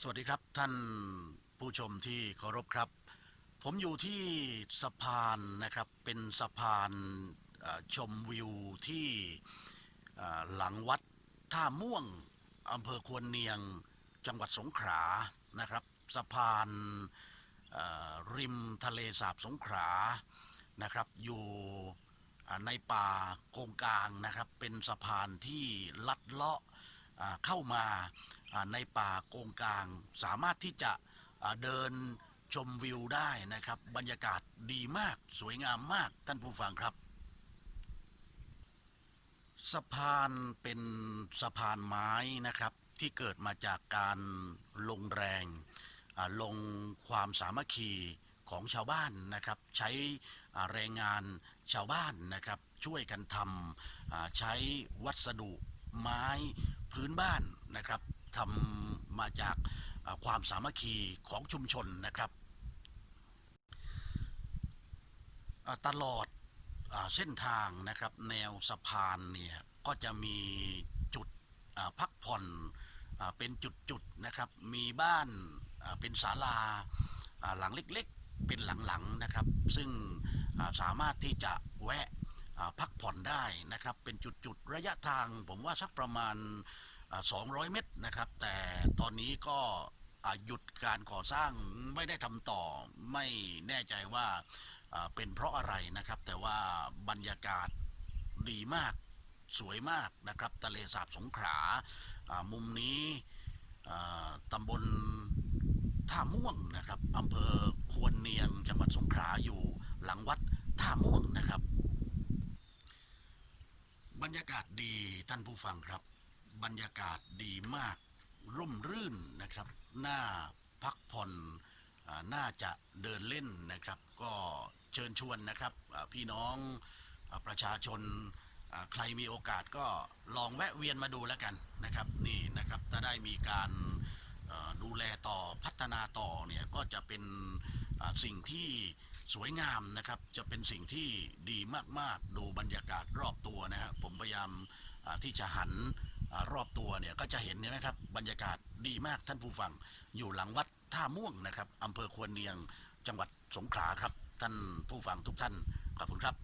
สวัสดีครับท่านผู้ชมที่เคารพครับ ผมอยู่ที่สะพานนะครับเป็นสะพานชมวิวที่หลังวัดท่าม่วงอำเภอควนเนียงจังหวัดสงขลานะครับ สะพานริมทะเลสาบสงขลานะครับ อยู่ในป่าโกงกลางนะครับ เป็นสะพานที่ลัดเลาะเข้ามา ในป่าโกงกลาง สามารถที่จะเดินชมวิวได้นะครับ บรรยากาศดีมากสวยงามมากท่านผู้ฟังครับ สะพานเป็นสะพานไม้นะครับ ที่เกิดมาจากการลงแรงลงความสามัคคีของชาวบ้านนะครับ ใช้แรงงานชาวบ้านนะครับ ช่วยกันทำใช้วัสดุไม้พื้นบ้านนะครับ ทำมาจากความสามัคคีของชุมชนนะครับ ตลอดอเส้นทางนะครับแนวสะพานเนี่ยก็จะมีจุดพักผ่อนอเป็นจุดๆนะครับ มีบ้านเป็นศาลาหลังเล็กๆ เป็นหลังๆนะครับ ซึ่งสามารถที่จะแวะพักผ่อนได้นะครับ เป็นจุดๆ ระยะทางผมว่าสักประมาณ 200 เมตรนะครับ แต่ตอนนี้ก็หยุดการก่อสร้างไม่ได้ทำต่อไม่แน่ใจว่าเป็นเพราะอะไรนะครับ แต่ว่าบรรยากาศดีมากสวยมากนะครับทะเลสาบสงขลามุมนี้ตำบลท่าม่วงนะครับอำเภอควรเนียงจังหวัดสงขลาอยู่หลังวัดท่าม่วงนะครับ บรรยากาศดีท่านผู้ฟังครับ บรรยากาศดีมาก ร่มรื่นนะครับน่าพักผ่อนอน่าจะเดินเล่นนะครับ ก็เชิญชวนนะครับพี่น้องอประชาชนใครมีโอกาสก็ลองแวะเวียนมาดูแล้วกันนะครับ นี่นะครับถ้าได้มีการดูแลต่อพัฒนาต่อเนี่ยก็จะเป็นสิ่งที่สวยงามนะครับ จะเป็นสิ่งที่ดีมากๆ ดูบรรยากาศรอบตัวนะครับผมพยายามที่จะหัน รอบตัวเนี่ยก็จะเห็นเนี่ยนะครับ บรรยากาศดีมากท่านผู้ฟัง อยู่หลังวัดท่าม่วงนะครับอำเภอควนเนียงจังหวัดสงขลาครับ ท่านผู้ฟังทุกท่านขอบคุณครับ